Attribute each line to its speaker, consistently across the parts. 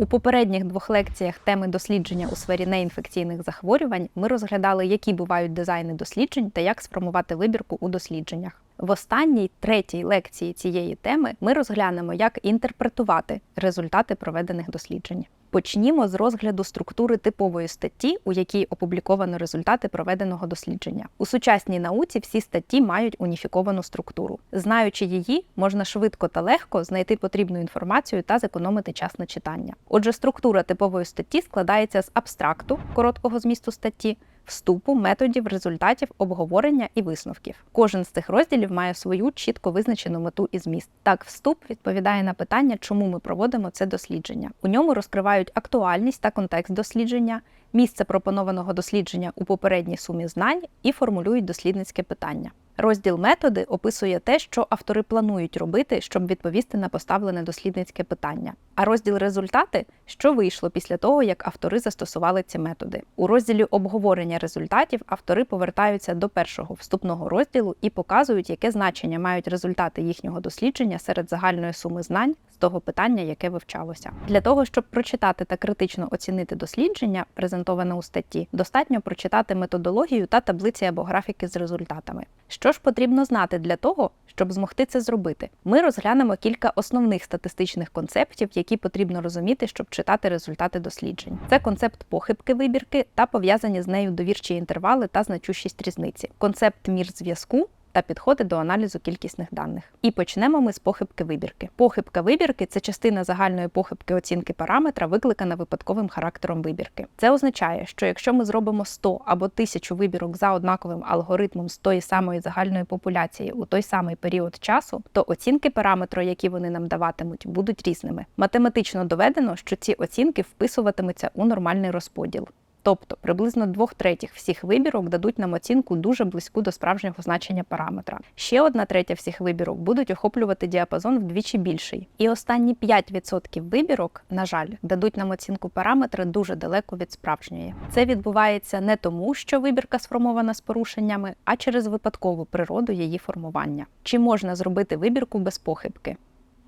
Speaker 1: У попередніх двох лекціях теми дослідження у сфері неінфекційних захворювань ми розглядали, які бувають дизайни досліджень та як сформувати вибірку у дослідженнях. В останній третій лекції цієї теми ми розглянемо, як інтерпретувати результати проведених досліджень. Почнімо з розгляду структури типової статті, у якій опубліковано результати проведеного дослідження. У сучасній науці всі статті мають уніфіковану структуру. Знаючи її, можна швидко та легко знайти потрібну інформацію та зекономити час на читання. Отже, структура типової статті складається з абстракту короткого змісту статті. Вступу, методів, результатів, обговорення і висновків. Кожен з цих розділів має свою чітко визначену мету і зміст. Так, вступ відповідає на питання, чому ми проводимо це дослідження. У ньому розкривають актуальність та контекст дослідження, місце пропонованого дослідження у попередній сумі знань і формулюють дослідницьке питання. Розділ методи описує те, що автори планують робити, щоб відповісти на поставлене дослідницьке питання. А розділ результати, що вийшло після того, як автори застосували ці методи. У розділі обговорення результатів автори повертаються до першого вступного розділу і показують, яке значення мають результати їхнього дослідження серед загальної суми знань з того питання, яке вивчалося. Для того щоб прочитати та критично оцінити дослідження, презентоване у статті, достатньо прочитати методологію та таблиці або графіки з результатами. Що ж потрібно знати для того, щоб змогти це зробити? Ми розглянемо кілька основних статистичних концептів, які потрібно розуміти, щоб читати результати досліджень. Це концепт похибки вибірки та пов'язані з нею довірчі інтервали та значущість різниці, концепт мір зв'язку. Та підходи до аналізу кількісних даних. І почнемо ми з похибки вибірки. Похибка вибірки це частина загальної похибки оцінки параметра, викликана випадковим характером вибірки. Це означає, що якщо ми зробимо 100 або 1000 вибірок за однаковим алгоритмом з тої самої загальної популяції у той самий період часу, то оцінки параметру, які вони нам даватимуть, будуть різними. Математично доведено, що ці оцінки вписуватимуться у нормальний розподіл. Тобто приблизно двох третіх всіх вибірок дадуть нам оцінку дуже близьку до справжнього значення параметра. Ще одна третя всіх вибірок будуть охоплювати діапазон вдвічі більший. І останні 5% вибірок, на жаль, дадуть нам оцінку параметра дуже далеко від справжньої. Це відбувається не тому, що вибірка сформована з порушеннями, а через випадкову природу її формування. Чи можна зробити вибірку без похибки?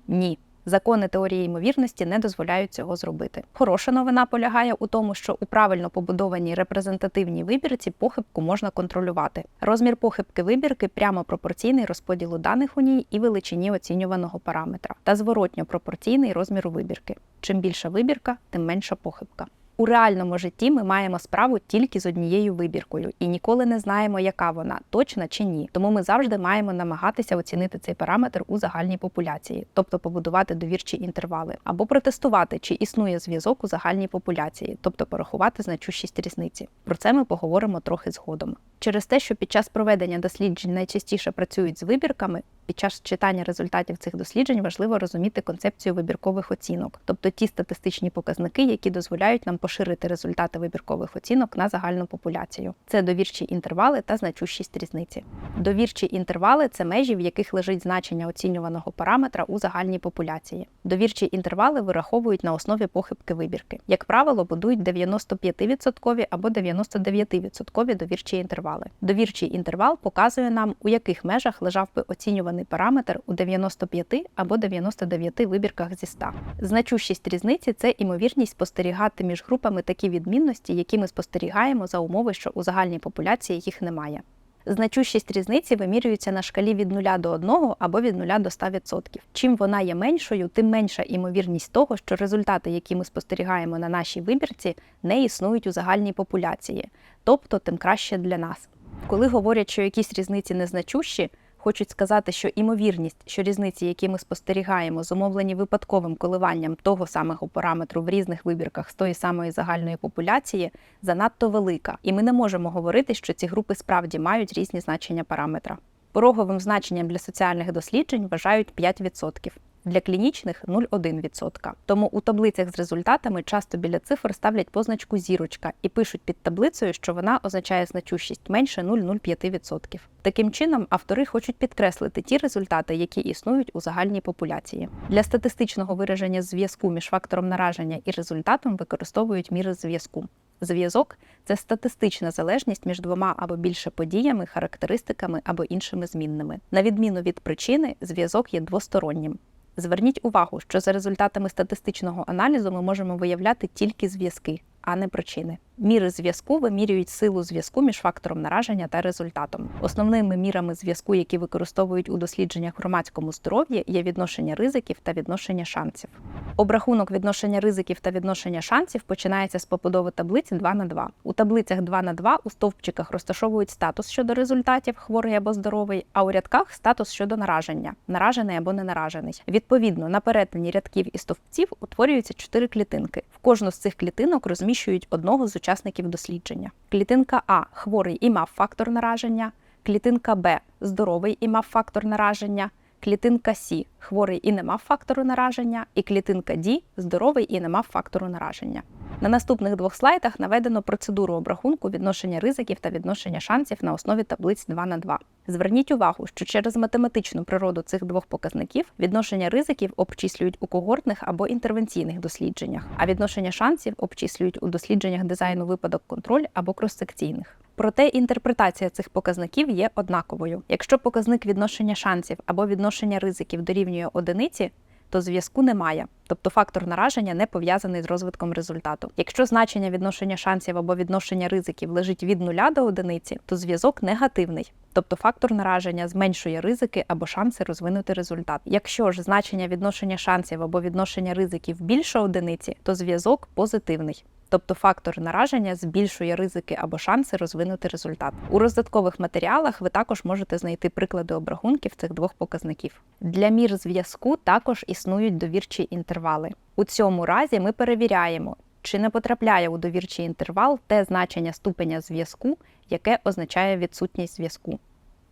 Speaker 1: Ні. Закони теорії ймовірності не дозволяють цього зробити. Хороша новина полягає у тому, що у правильно побудованій репрезентативній вибірці похибку можна контролювати. Розмір похибки вибірки прямо пропорційний розподілу даних у ній і величині оцінюваного параметра, та зворотньо пропорційний розміру вибірки. Чим більша вибірка, тим менша похибка. У реальному житті ми маємо справу тільки з однією вибіркою і ніколи не знаємо, яка вона точна чи ні. Тому ми завжди маємо намагатися оцінити цей параметр у загальній популяції, тобто побудувати довірчі інтервали, або протестувати, чи існує зв'язок у загальній популяції, тобто порахувати значущість різниці. Про це ми поговоримо трохи згодом. Через те, що під час проведення досліджень найчастіше працюють з вибірками, під час читання результатів цих досліджень важливо розуміти концепцію вибіркових оцінок, тобто ті статистичні показники, які дозволяють нам поширити результати вибіркових оцінок на загальну популяцію. Це довірчі інтервали та значущість різниці. Довірчі інтервали це межі, в яких лежить значення оцінюваного параметра у загальній популяції. Довірчі інтервали вираховують на основі похибки вибірки. Як правило, будують 95% або 99% довірчі інтервали. Довірчий інтервал показує нам, у яких межах лежав би оцінюваний параметр у 95 або 99 вибірках зі 100. Значущість різниці це імовірність спостерігати між групами такі відмінності, які ми спостерігаємо за умови, що у загальній популяції їх немає. Значущість різниці вимірюється на шкалі від 0 до 1 або від 0 до 100%. Чим вона є меншою, тим менша імовірність того, що результати, які ми спостерігаємо на нашій вибірці, не існують у загальній популяції, тобто тим краще для нас. Коли говорять, що якісь різниці незначущі, хочуть сказати, що імовірність, що різниці, які ми спостерігаємо, зумовлені випадковим коливанням того самого параметру в різних вибірках з тої самої загальної популяції, занадто велика, і ми не можемо говорити, що ці групи справді мають різні значення параметра. Пороговим значенням для соціальних досліджень вважають 5%. Для клінічних 0,1%. Тому у таблицях з результатами часто біля цифр ставлять позначку зірочка і пишуть під таблицею, що вона означає значущість менше 0,05%. Таким чином, автори хочуть підкреслити ті результати, які існують у загальній популяції. Для статистичного вираження зв'язку між фактором нараження і результатом використовують міри зв'язку. Зв'язок це статистична залежність між двома або більше подіями, характеристиками або іншими змінними. На відміну від причини, зв'язок є двостороннім. Зверніть увагу, що за результатами статистичного аналізу ми можемо виявляти тільки зв'язки, а не причини. Міри зв'язку вимірюють силу зв'язку між фактором нараження та результатом. Основними мірами зв'язку, які використовують у дослідженнях громадському здоров'ї, є відношення ризиків та відношення шансів. Обрахунок відношення ризиків та відношення шансів починається з побудови таблиці 2 на 2. У таблицях 2 на 2 у стовпчиках розташовують статус щодо результатів хворий або здоровий, а у рядках статус щодо нараження наражений або не наражений. Відповідно, на перетині рядків і стовпців утворюються чотири клітинки. В кожну з цих клітинок розміщують одного з учасників дослідження. Клітинка А хворий і мав фактор нараження, клітинка Б здоровий і мав фактор нараження. Клітинка С хворий і не мав фактору нараження, і клітинка Д здоровий і не мав фактору нараження. На наступних двох слайдах наведено процедуру обрахунку відношення ризиків та відношення шансів на основі таблиць 2 на 2. Зверніть увагу, що через математичну природу цих двох показників відношення ризиків обчислюють у когортних або інтервенційних дослідженнях, а відношення шансів обчислюють у дослідженнях дизайну випадок контроль або крос-секційних. Проте інтерпретація цих показників є однаковою. Якщо показник відношення шансів або відношення ризиків дорівнює одиниці, то зв'язку немає, тобто фактор нараження не пов'язаний з розвитком результату. Якщо значення відношення шансів або відношення ризиків лежить від нуля до одиниці, то зв'язок негативний. Тобто фактор нараження зменшує ризики або шанси розвинути результат. Якщо ж значення відношення шансів або відношення ризиків більше одиниці, то зв'язок позитивний. Тобто фактор нараження збільшує ризики або шанси розвинути результат. У роздаткових матеріалах ви також можете знайти приклади обрахунків цих двох показників. Для мір зв'язку також існують довірчі інтервали. У цьому разі ми перевіряємо, чи не потрапляє у довірчий інтервал те значення ступеня зв'язку, яке означає відсутність зв'язку.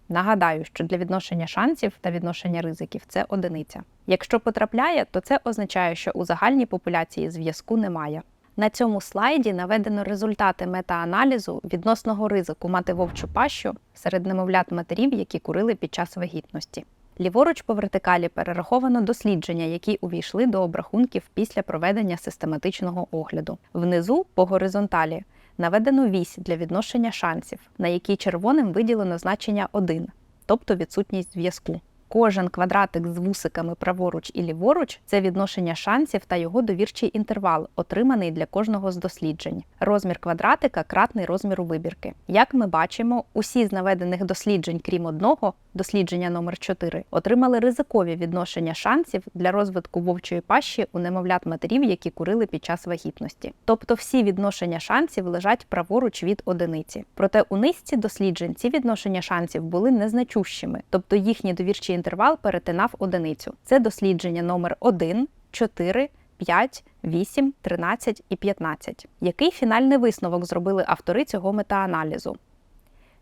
Speaker 1: Нагадаю, що для відношення шансів та відношення ризиків це одиниця. Якщо потрапляє, то це означає, що у загальній популяції зв'язку немає. На цьому слайді наведено результати метааналізу відносного ризику мати вовчу пащу серед немовлят матерів, які курили під час вагітності. Ліворуч по вертикалі перераховано дослідження, які увійшли до обрахунків після проведення систематичного огляду. Внизу по горизонталі наведено вісь для відношення шансів, на якій червоним виділено значення 1, тобто відсутність зв'язку. Кожен квадратик з вусиками праворуч і ліворуч це відношення шансів та його довірчий інтервал, отриманий для кожного з досліджень. Розмір квадратика кратний розміру вибірки. Як ми бачимо, усі з наведених досліджень, крім одного, дослідження номер 4 отримали ризикові відношення шансів для розвитку вовчої пащі у немовлят матерів, які курили під час вагітності. Тобто всі відношення шансів лежать праворуч від одиниці. Проте у низці досліджень ці відношення шансів були незначущими, тобто їхній довірчий інтервал перетинав одиницю. Це дослідження номер 1, 4, 5, 8, 13 і 15. Який фінальний висновок зробили автори цього метааналізу?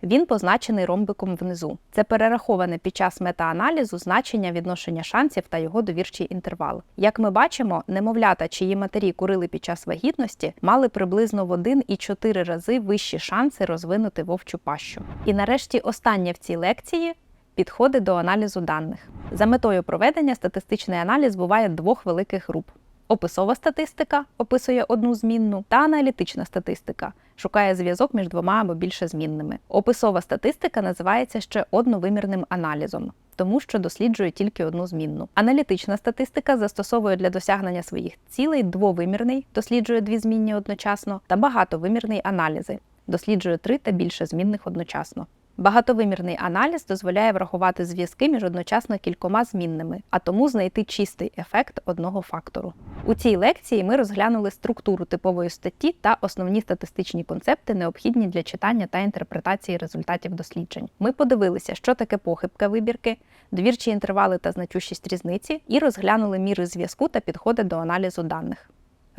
Speaker 1: Він позначений ромбиком внизу. Це перераховане під час метааналізу значення відношення шансів та його довірчий інтервал. Як ми бачимо, немовлята, чиї матері курили під час вагітності, мали приблизно в 1,4 рази вищі шанси розвинути вовчу пащу. І нарешті останнє в цій лекції підходи до аналізу даних. За метою проведення статистичний аналіз буває двох великих груп. Описова статистика описує одну змінну, та аналітична статистика шукає зв'язок між двома або більше змінними. Описова статистика називається ще одновимірним аналізом, тому що досліджує тільки одну змінну. Аналітична статистика застосовує для досягнення своїх цілей двовимірний, досліджує дві змінні одночасно, та багатовимірний аналізи, досліджує три та більше змінних одночасно. Багатовимірний аналіз дозволяє врахувати зв'язки між одночасно кількома змінними, а тому знайти чистий ефект одного фактору. У цій лекції ми розглянули структуру типової статті та основні статистичні концепти, необхідні для читання та інтерпретації результатів досліджень. Ми подивилися, що таке похибка вибірки, довірчі інтервали та значущість різниці, і розглянули міри зв'язку та підходи до аналізу даних.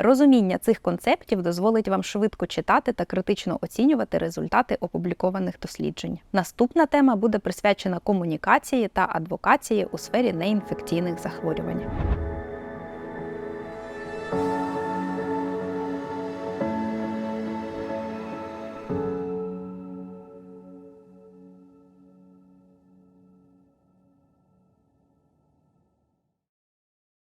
Speaker 1: Розуміння цих концептів дозволить вам швидко читати та критично оцінювати результати опублікованих досліджень. Наступна тема буде присвячена комунікації та адвокації у сфері неінфекційних захворювань.